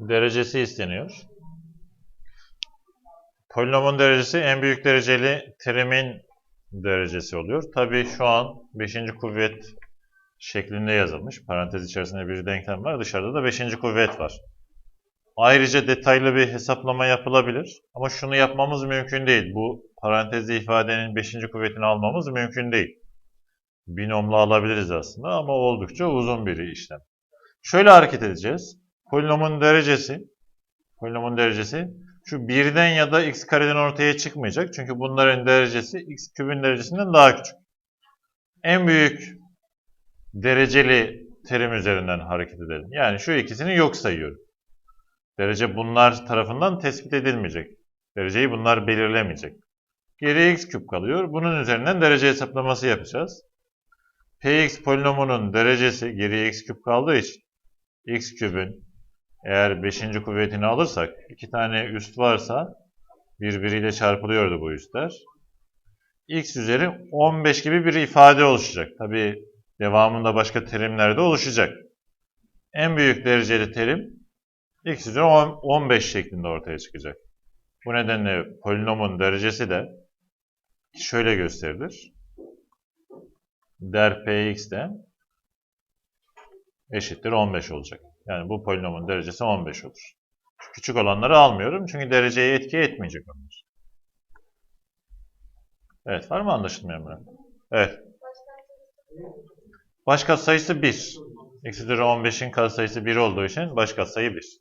derecesi isteniyor. Polinomun derecesi en büyük dereceli terimin derecesi oluyor. Tabii şu an 5. kuvvet şeklinde yazılmış. Parantez içerisinde bir denklem var. Dışarıda da 5. kuvvet var. Ayrıca detaylı bir hesaplama yapılabilir. Ama şunu yapmamız mümkün değil. Bu parantezli ifadenin 5. kuvvetini almamız mümkün değil. Binomla alabiliriz aslında ama oldukça uzun bir işlem. Şöyle hareket edeceğiz. Polinomun derecesi polinomun derecesi şu birden ya da x kareden ortaya çıkmayacak. Çünkü bunların derecesi x kübün derecesinden daha küçük. En büyük dereceli terim üzerinden hareket edelim. Yani şu ikisini yok sayıyorum. Derece bunlar tarafından tespit edilmeyecek. Dereceyi bunlar belirlemeyecek. Geriye x küp kalıyor. Bunun üzerinden derece hesaplaması yapacağız. Px polinomunun derecesi geriye x küp kaldığı için x kübün eğer 5. kuvvetini alırsak iki tane üst varsa birbiriyle çarpılıyordu bu üstler. x üzeri 15 gibi bir ifade oluşacak. Tabi devamında başka terimler de oluşacak. En büyük dereceli terim x üzeri 10 15 şeklinde ortaya çıkacak. Bu nedenle polinomun derecesi de şöyle gösterilir. Der px de eşittir 15 olacak. Yani bu polinomun derecesi 15 olur. Şu küçük olanları almıyorum çünkü dereceye etki etmeyecek onlar. Evet, var mı anlaşılmayan mı? Evet. Baş katsayısı 1. X üzeri 15'in katsayısı 1 olduğu için baş katsayı 1.